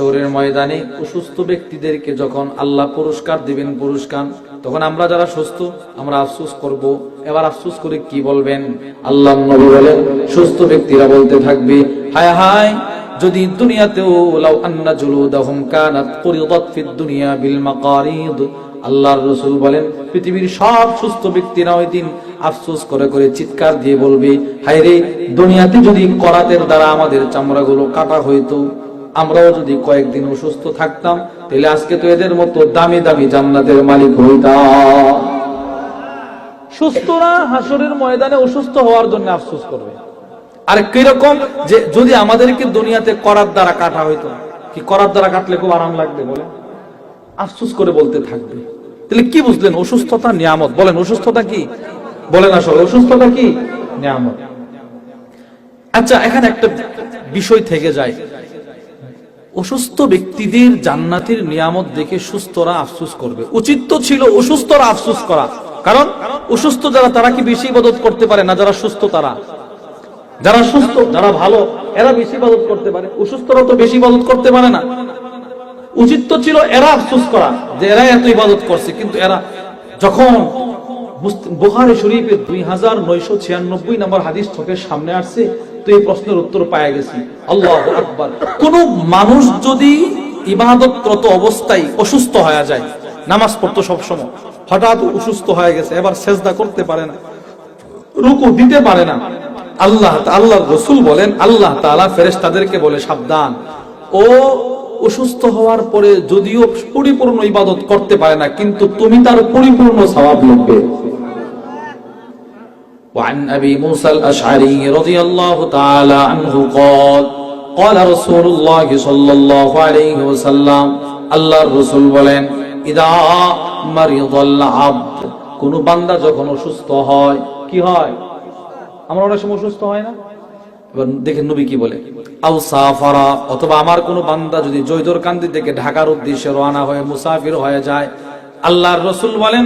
হাসরের ময়দানে অসুস্থ ব্যক্তিদেরকে যখন আল্লাহ পুরস্কার দিবেন পুরস্কার, তখন আমরা যারা সুস্থ, আমরা আফসোস করব। এবার আফসোস করে কি বলবেন? আল্লাহ নবী বলেন, সুস্থ ব্যক্তিরা বলতে থাকবে, হায় হায়, যদি দুনিয়াতেও লাউ আন্না জুলুদাহুম কানাত কুরিদাত ফিদ দুনিয়া বিল মাকারিদ। আল্লাহর রসুল বলেন, পৃথিবীর সব সুস্থ ব্যক্তিরা ওই দিন আফসোস করে করে চিৎকার দিয়ে বলবে, হায় রে, দুনিয়াতে যদি করাতের দ্বারা আমাদের চামড়াগুলো কাটা হইতো আমরাও যদি কয়েকদিন অসুস্থ থাকতাম তাহলে আজকে তো এদের মতো দামি দামি জান্নাতের মালিক হইতাম। সুস্থরা হাসরের ময়দানে অসুস্থ হওয়ার জন্য আফসোস করবে। আর কীরকম যে যদি আমাদেরকে দুনিয়াতে করার দ্বারা কাটা হইতো কি করার দ্বারা কাটলে খুব আরাম লাগবে বলে আফসোস করে বলতে থাকবে। তাহলে কি বুঝলেন? অসুস্থতা নিয়ামত। বলেন অসুস্থতা কি? বলেন আসলে অসুস্থতা কি? নিয়ামত। আচ্ছা এখানে একটা বিষয় থেকে যায়। অসুস্থ ব্যক্তিদের জান্নাতের নিয়ামত দেখে সুস্থরা আফসোস করবে। উচিত তো ছিল অসুস্থরা আফসোস করা। কারণ অসুস্থ যারা, তারা কি বেশি ইবাদত করতে পারে না যারা সুস্থ তারা? যারা সুস্থ, যারা ভালো, এরা বেশি ইবাদত করতে পারে। অসুস্থরা তো বেশি ইবাদত করতে পারে না। উচিত তো ছিল এরা আফসোস করা যে এরা এত ইবাদত করছে। কিন্তু এরা যখন বুখারি শরীফের দুই হাজার নয়শো ছিয়ানব্বই নম্বর হাদিস চোখের সামনে আসছে তো এই প্রশ্নের উত্তর পাওয়া গেছি। আল্লাহ আকবার। কোন মানুষ যদি ইবাদতরত অবস্থায় অসুস্থ হয়ে যায়, নামাজ পড়তো সবসময়, হঠাৎ অসুস্থ হয়ে গেছে, এবার সেজদা করতে পারে না, রুকু দিতে পারে না, আল্লাহ আল্লাহ রসুল বলেন, আল্লাহ তালা ফেরেস তাদেরকে বলে, সাবধান। ও অসুস্থ হওয়ার পরে যদিও পরিপূর্ণ ইবাদত করতে পারে না, কিন্তু তুমি তার পরিপূর্ণ স্বভাব লিখবে وعن أبي موسى الأشعري رضي الله تعالى عنه قال قال رسول الله صلى الله عليه وسلم الله الرسول বলেন إذا مرض العبد কোন বান্দা যখন অসুস্থ হয় কি হয় আমরা অনেক সময় অসুস্থ হয় না এবার দেখেন নবী কি বলে আও সাফারা অথবা আমার কোন বান্দা যদি জৈদর কান্দি থেকে ঢাকার উদ্দেশ্যে রওনা হয়ে মুসাফির হয়ে যায় আল্লাহর রসুল বলেন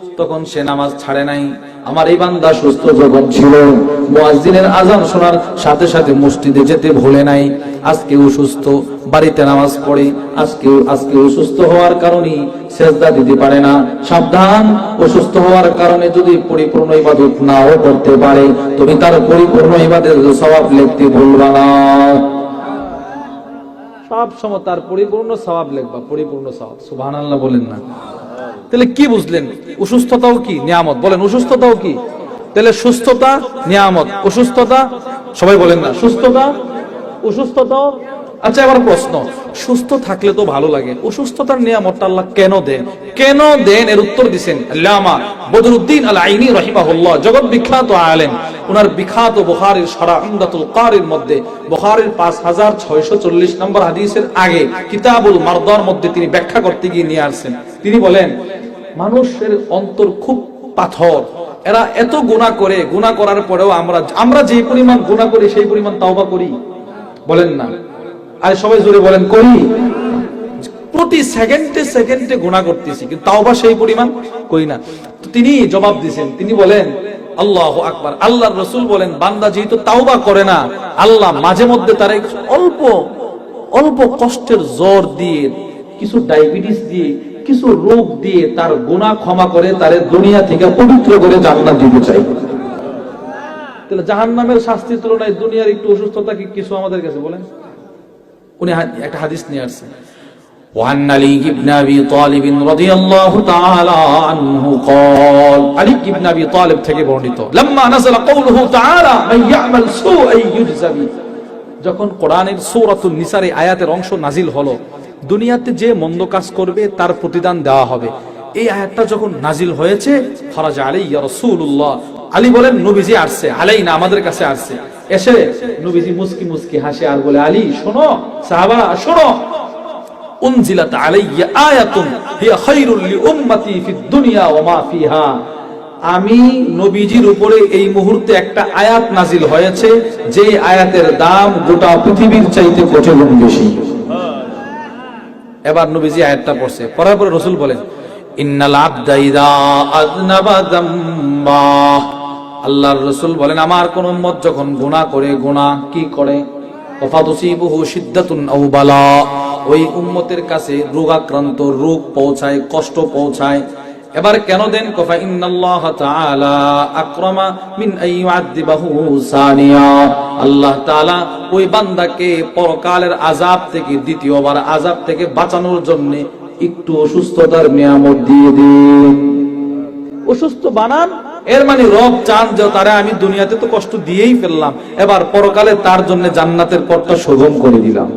তখন সে নামাজ ছাড়ে নাই। আমার এই বান্দা সুস্থ যখন ছিল, মুয়াজ্জিনের আজান শোনার সাথে সাথে মসজিদে যেতে ভুলে নাই। আজকে অসুস্থ বাড়িতে নামাজ পড়ে আজকে আজকে অসুস্থ হওয়ার কারণে সেজদা দিতে পারে না। সাবধান, অসুস্থ হওয়ার কারণে যদি পরিপূর্ণ ইবাদত নাও করতে পারে, তুমি তার পরিপূর্ণ ইবাদতের স্বভাব লিখতে ভুলবা না। সব সময় তার পরিপূর্ণ স্বভাব লিখবা, পরিপূর্ণ স্বভাব সুবহানাল্লাহ বলেন না। তাহলে কি বুঝলেন? অসুস্থতাও কি? নিয়ামত। বলেন, অসুস্থতাও কি? তাহলে সুস্থতা, নিয়ামত। অসুস্থতা? সবাই বলেন না। সুস্থতা অসুস্থতাও আচ্ছা এবার প্রশ্ন। সুস্থ থাকলে তো ভালো লাগে। অসুস্থতার নিয়ামতটা আল্লাহ কেন দেন? কেন দেন? এর উত্তর দিছেন আল্লামা বদরুদ্দিন আল আইনি রহিমাহুল্লাহ, জগৎ বিখ্যাত আলেম। ওনার বিখ্যাত বুখারীর সারা আমদাতুল কারির মধ্যে, বুখারীর পাঁচ হাজার ছয়শো চল্লিশ নম্বর হাদিসের আগে কিতাবুল মারদার মধ্যে তিনি ব্যাখ্যা করতে গিয়ে নিয়ে আসছেন। তিনি বলেন মানুষের অন্তর খুব পাথর। এরা এত গুণা করে, গুণা করার পরেও আমরা আমরা যে পরিমাণ গুণা করি, সেই পরিমাণ তাওবা করি। বলেন না। আর সবাই জোরে বলেন, করি। প্রতি সেকেন্ডে সেকেন্ডে গুণা করতেছি, কিন্তু তাওবা সেই পরিমাণ করি না। তিনি জবাব দিছেন, তিনি বলেন, আল্লাহ আকবার। আল্লাহর রসুল বলেন, বান্দা যেহেতু তাওবা করে না, আল্লাহ মাঝে মধ্যে তার অল্প অল্প কষ্টের জ্বর দিয়ে, কিছু ডায়াবেটিস দিয়ে কিছু রোগ দিয়ে তার গুণা ক্ষমা করে তার দুনিয়া থেকে পবিত্র করে জান্নাত দিতে চাই তাহলে জাহান নামের শাস্তির তুলনায় দুনিয়ার একটু অসুস্থতা কি কিছু আমাদের কাছে বলেন উনি হা- একটা হাদিস নিয়ে আসছেন وعن علي بن ابي طالب رضي الله تعالى عنه قال علي بن ابي طالب থেকে বর্ণিত لما نزل قوله تعالى من يعمل سوءا يجزى به যখন কোরআনের সূরাতুন নিসার এই আয়াতের অংশ নাজিল হলো দুনিয়াতে যে মন্দ কাজ করবে, তার প্রতিদান দেওয়া হবে। এই আয়াতটা যখন নাজিল হয়েছে, ফরাজ আলী রাসূলুল্লাহ, আলী বলেন, নবীজি আসছে আলাই না আমাদের কাছে আসছে। এসে নবীজি মুস্কি মুস্কি হাসে আর বলে, আলী, শোনো, সাহাবারা, শোনো, উনজিলাত আলাইয়া আয়াতুন, হিয়া খায়রুল লিউম্মতি ফিদ দুনিয়া ওয়া মা ফিহা। আমি নবীজির উপরে এই মুহূর্তে একটা আয়াত নাজিল হয়েছে যে আয়াতের দাম গোটা পৃথিবীর চাইতে কোটি গুণ বেশি। এবার নবীজি আয়াতটা পড়ছে। পড়ার পরে রসুল বলেন, ইন্নাল আবদাইদা আল্লাহর বলেন, আমার কোন উম্মত যখন গুনাহ করে, গুনাহ কি করে? ওফাতুসিবুহু শিদ্দাতুন আও বালা। ওই উম্মতের কাছে রোগাক্রান্ত রোগ পৌঁছায়, কষ্ট পৌঁছায়। এবার কেন দেন? কফা ইন্নাল্লাহ তাআলা আকরামা মিন সানিয়া। আল্লাহ তাআলা ওই বান্দাকে পরকালের আযাব থেকে, দ্বিতীয়বার আযাব থেকে বাঁচানোর জন্য একটু অসুস্থতার নিয়ামত দিয়ে দিন। অসুস্থ বানান, এর মানে রব চান যে তারা আমি দুনিয়াতে তো কষ্ট দিয়েই ফেললাম, এবার পরকালে তার জন্য জান্নাতের পথটা সুগম করে দিলাম।